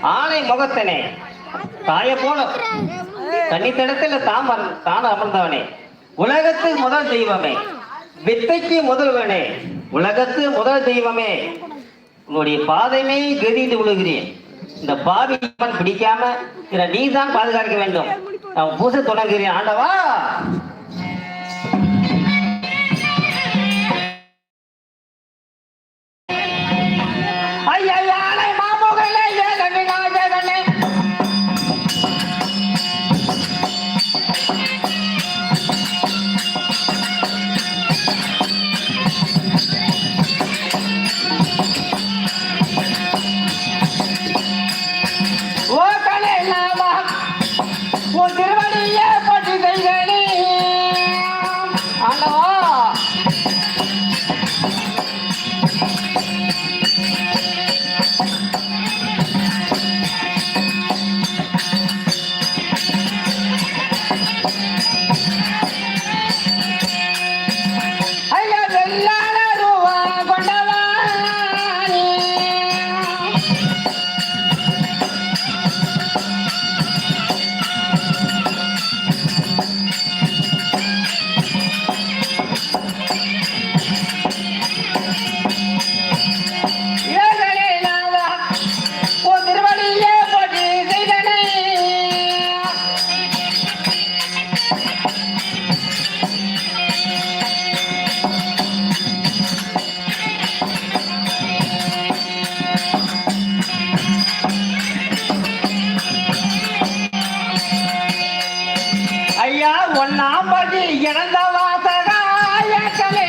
ஆணை முகத்தனே தாய போல தனித்தடத்தில் தாமர் தான் அமர்ந்தவனே. உலகத்து முதல் தெய்வமே. வித்தைக்கு முதல்வனே. உலகத்து முதல் தெய்வமே. உன்னுடைய பாதமே கதிட்டு விழுகிறேன். இந்த பாவி பிடிக்காம இதை நீ தான் பாதுகாக்க வேண்டும். நான் பூச தொடங்குகிறேன். ஆண்டவா! பொன்னாம்பதி இறந்த வாசகா ஏகனே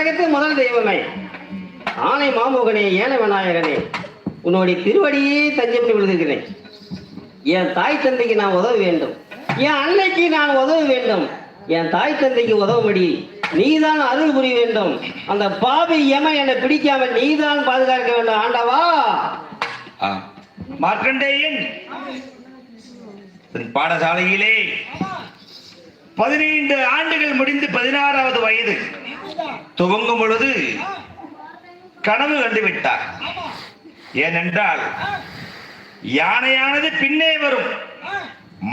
உலகத்து முதல் தெய்வமே. ஆனை மாமோகனே ஏன விநாயகனே உன்னுடைய திருவடியே தஞ்சம் விழுதுகிறேன். என் தாய் தந்தைக்கு நான் உதவ வேண்டும். என் அன்னைக்கு நான் உதவ வேண்டும். என் தாய் தந்தைக்கு உதவும்படி நீதான் அருள் புரிய வேண்டும். அந்த பாவி எம என்னை பிடிக்காம நீதான் பாதுகாக்க வேண்டும். ஆண்டவா! மார்க்கண்டேயன் பாடசாலையிலே பதினைந்து ஆண்டுகள் முடிந்து பதினாறாவது வயது. துவங்கும் பொழுது கனவு கண்டுவிட்டார். ஏனென்றால் யானையானது பின்னே வரும்.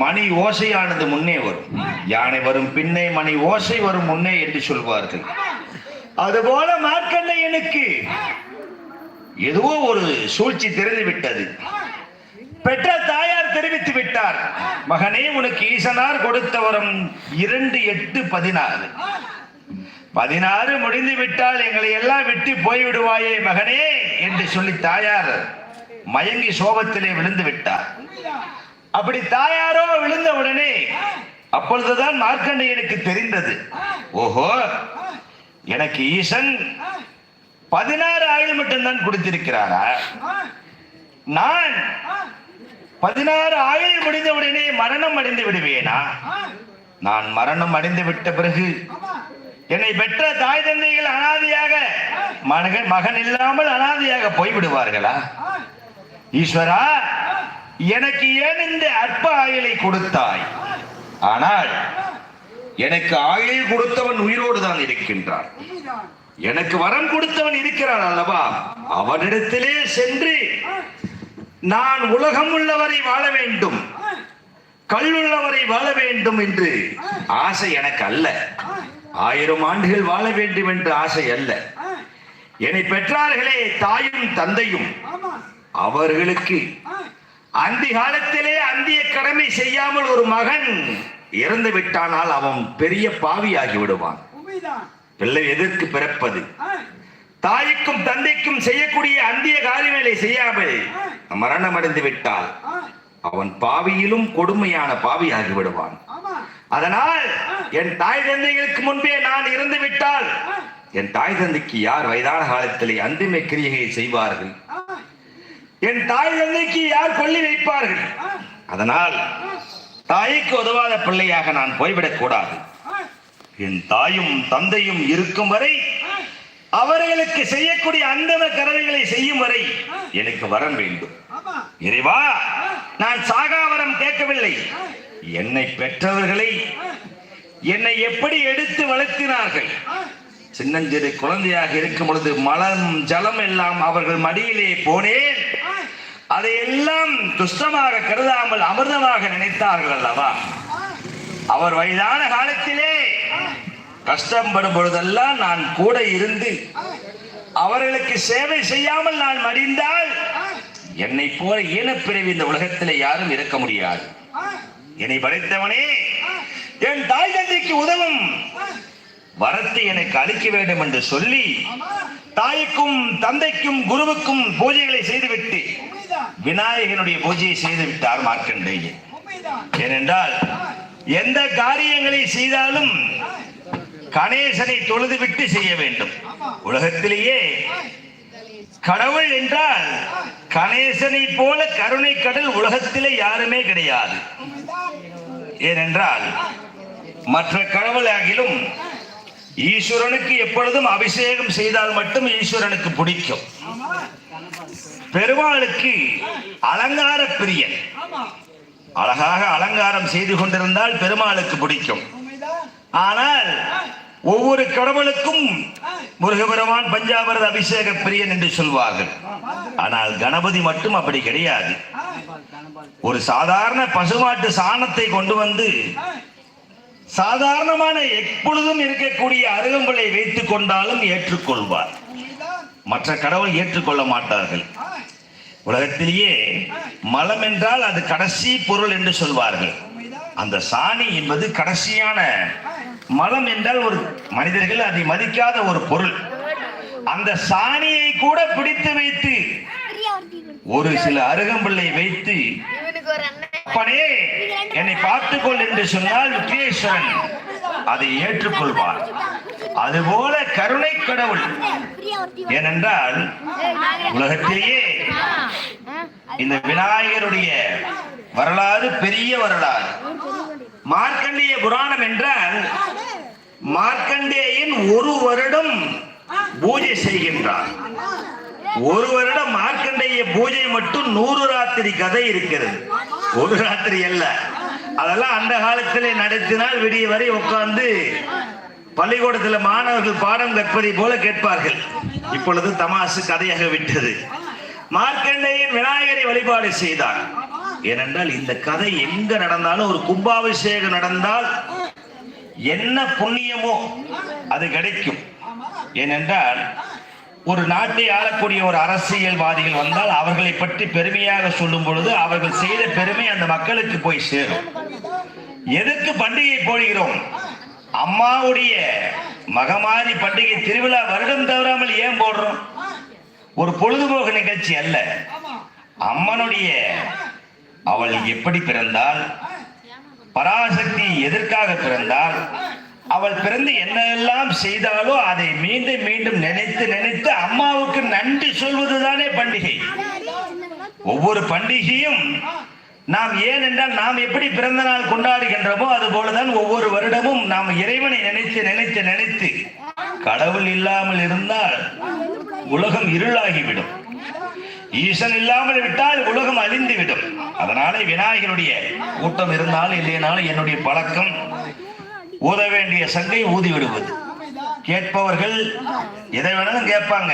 மணி ஓசையானது முன்னே வரும். யானை வரும் பின்னே மணி ஓசை வரும் முன்னே என்று சொல்வார்கள். அதுபோல மார்க்கண்டையனுக்கு ஏதோ ஒரு சூழ்ச்சி தெரிந்து விட்டது பெற்ற தாயார் தெரிவித்து விட்டார். மகனே உனக்கு ஈசனார் கொடுத்த வரம் இரண்டு எட்டு பதினாறு. பதினாறு முடிந்து விட்டால் எங்களை எல்லாம் விட்டு போய்விடுவாயே மகனே என்று சொல்லி தாயார் மயங்கி சோபத்திலே விழுந்து விட்டார். அப்படி தாயாரோ விழுந்த உடனே அப்பொழுதுதான் மார்க்கண்டேயனுக்கு தெரிந்தது. ஓஹோ எனக்கு ஈசன் பதினாறு ஆயுள் மட்டும்தான் கொடுத்திருக்கிறாரா? நான் பதினாறு ஆயுள் முடிந்தவுடனே மரணம் அடைந்து விடுவேனா? நான் மரணம் அடைந்து விட்ட பிறகு என்னை பெற்ற தாய் தந்தைகள் அனாதியாக மகன் மகன் இல்லாமல் அனாதையாக போய்விடுவார்களா? ஈஸ்வரா எனக்கு ஏன் இந்த அற்ப ஆயுளை கொடுத்தாய்? ஆனால் எனக்கு ஆயுளை கொடுத்தவன் உயிரோடு தான் இருக்கின்றான். எனக்கு வரம் கொடுத்தவன் இருக்கிறான் அல்லவா? அவனிடத்திலே சென்று நான் உலகம் உள்ளவரை வாழ வேண்டும். கல்லுள்ளவரை வாழ வேண்டும் என்று ஆசை எனக்கு அல்ல. ஆயிரம் ஆண்டுகள் வாழ வேண்டும் என்று ஆசை அல்ல. என்னை பெற்றார்களே தாயும் தந்தையும். அவர்களுக்கு அந்தி காலத்திலே அந்திய கடமை செய்யாமல் ஒரு மகன் இறந்து விட்டானால் அவன் பெரிய பாவியாகி விடுவான். பிள்ளை எதற்கு பிறப்பது? தாய்க்கும் தந்தைக்கும் செய்யக்கூடிய அந்திய காரியங்களை செய்யாமல் மரணம் அடைந்து விட்டால் அவன் பாவியிலும் கொடுமையான பாவியாகி விடுவான். அதனால் என் தாய் தந்தைகளுக்கு முன்பே நான் இறந்து விட்டால் என் தாய் தந்தைக்கு யார் வயதான காலத்திலே அந்திமை கிரியையை செய்வார்கள்? என் தாய் தந்தைக்கு யார் கொல்லி வைப்பார்கள்? அதனால் தாய்க்கு உதவாத பிள்ளையாக நான் போய்விடக் கூடாது. என் தாயும் தந்தையும் இருக்கும் வரை அவர்களுக்கு செய்யக்கூடிய அந்தம கரவைகளை செய்யும் வரை எனக்கு வரம் வேண்டும். இறைவா நான் சாகாவரம் கேட்கவில்லை. என்னை பெற்றவர்களை என்னை எப்படி எடுத்து வளர்த்தினார்கள்? சின்னஞ்சிறு குழந்தையாக இருக்கும் பொழுது மலம் ஜலம் எல்லாம் அவர்கள் மடியிலே போனேன். அதையெல்லாம் துஷ்டமாக கருதாமல் அமிர்தமாக நினைத்தார்கள் அல்லவா? அவர் வயதான காலத்திலே கஷ்டப்படும் பொழுதெல்லாம் நான் கூட இருந்து அவர்களுக்கு சேவை செய்யாமல் நான் மடிந்தால் என்னை போல ஈனப்பிறவி இந்த உலகத்திலே யாரும் இருக்க முடியாது. என்னை படைத்தவனே என் தாய் தந்தைக்கு உதவும். வரத்தை எனக்கு அளிக்க வேண்டும் என்று சொல்லி தாய்க்கும் தந்தைக்கும் குருவுக்கும் பூஜைகளை செய்துவிட்டு விநாயகனுடைய பூஜையை செய்து விட்டார் மார்க்கண்டேயன். ஏனென்றால் எந்த காரியங்களை செய்தாலும் கணேசனை தொழுதுவிட்டு செய்ய வேண்டும். உலகத்திலேயே கடவுள் என்றால் கணேசனை போல கருணை கடல் உலகத்திலே யாருமே கிடையாது. ஏனென்றால் மற்ற கடவுளாகிலும் ஈஸ்வரனுக்கு எப்பொழுதும் அபிஷேகம் செய்தால் மட்டும் ஈஸ்வரனுக்கு பிடிக்கும். பெருமாளுக்கு அலங்கார பிரியன். அழகாக அலங்காரம் செய்து கொண்டிருந்தால் பெருமாளுக்கு பிடிக்கும். ஆனால் ஒவ்வொரு கடவுளுக்கும் முருகபெருமான் பஞ்சாபரத அபிஷேக பிரியன் என்று சொல்வார்கள். ஆனால் கணபதி மட்டும் அப்படி கிடையாது. ஒரு சாதாரண பசுமாட்டு சாணத்தை கொண்டு வந்து சாதாரணமான எப்பொழுதும் இருக்கக்கூடிய அருகம்புலை வைத்துக் கொண்டாலும் ஏற்றுக்கொள்வார். மற்ற கடவுள் ஏற்றுக்கொள்ள மாட்டார்கள். உலகத்திலேயே மலம் என்றால் அது கடைசி பொருள் என்று சொல்வார்கள். அந்த சாணி என்பது கடைசியான மலம் என்றால் ஒரு மனிதர்கள் அதை மதிக்காத ஒரு பொருள். அந்த சாணியை கூட பிடித்து வைத்து ஒரு சில அருகம்பிள்ளை வைத்து அப்பனே என்னை பார்த்துக்கொள் என்று சொன்னால் விக்னேஸ்வரன் அதை ஏற்றுக்கொள்வார் அதுபோல கருணை கடவுள். ஏனென்றால் உலகத்திலேயே இந்த விநாயகருடைய வரலாறு பெரிய வரலாறு. மார்க்கண்டேய புராணம் என்றால் மார்க்கண்டேயன் ஒரு வருடம் பூஜை செய்கின்றார் ஒரு வருடம் மார்க்கண்டைய பூஜை மட்டும் நூறு ராத்திரி கதை இருக்கிறது. ஒரு ராத்திரி அல்ல. அதெல்லாம் அந்த காலத்திலே நடத்தினால் விடிய வரை உட்கார்ந்து பள்ளிக்கூடத்தில் மாணவர்கள் பாடம் கற்பதை போல கேட்பார்கள். இப்பொழுது தமாசு கதையாக விட்டது. மார்க்கண்டேயன் விநாயகரை வழிபாடு செய்தார் ஏனென்றால் இந்த கதை எங்க நடந்தாலும் ஒரு கும்பாபிஷேகம் நடந்தால் என்ன புண்ணியமோ அது கிடைக்கும். ஏனென்றால் ஒரு நாட்டை ஆளக்கூடிய ஒரு அரசியல்வாதிகள் வந்தால் அவர்களை பற்றி பெருமையாக சொல்லும் பொழுது அவர்கள் செய்த பெருமை அந்த மக்களுக்கு போய் சேரும். எதற்கு பண்டிகை போடுகிறோம்? அம்மாவுடைய மகமாரி பண்டிகை திருவிழா வருடம் தவறாமல் ஏன் போடுறோம்? ஒரு பொழுதுபோக்கு நிகழ்ச்சி அல்ல. அம்மனுடைய அவள் எப்படி பிறந்தால் பராசக்தி எதற்காக பிறந்தால் அவள் பிறந்து என்னெல்லாம் செய்தாலோ அதை மீண்டும் மீண்டும் நினைத்து நினைத்து அம்மாவுக்கு நன்றி சொல்வதுதானே பண்டிகை. ஒவ்வொரு பண்டிகையும் நாம் ஏனென்றால் நாம் எப்படி பிறந்த நாள் கொண்டாடுகின்றோமோ அது போலதான் ஒவ்வொரு வருடமும் நாம் இறைவனை நினைத்து நினைத்து நினைத்து கடவுள் இல்லாமல் இருந்தால் உலகம் இருளாகிவிடும். ஈசன் இல்லாமல் விட்டால் உலகம் அழிந்துவிடும். அதனாலே விநாயகருடைய கூட்டம் இருந்தாலும் இல்லைனாலும் என்னுடைய பழக்கம் ஊத வேண்டிய சங்கை ஊதி விடுவது கேட்பவர்கள் எதை வேணாலும் கேட்பாங்க.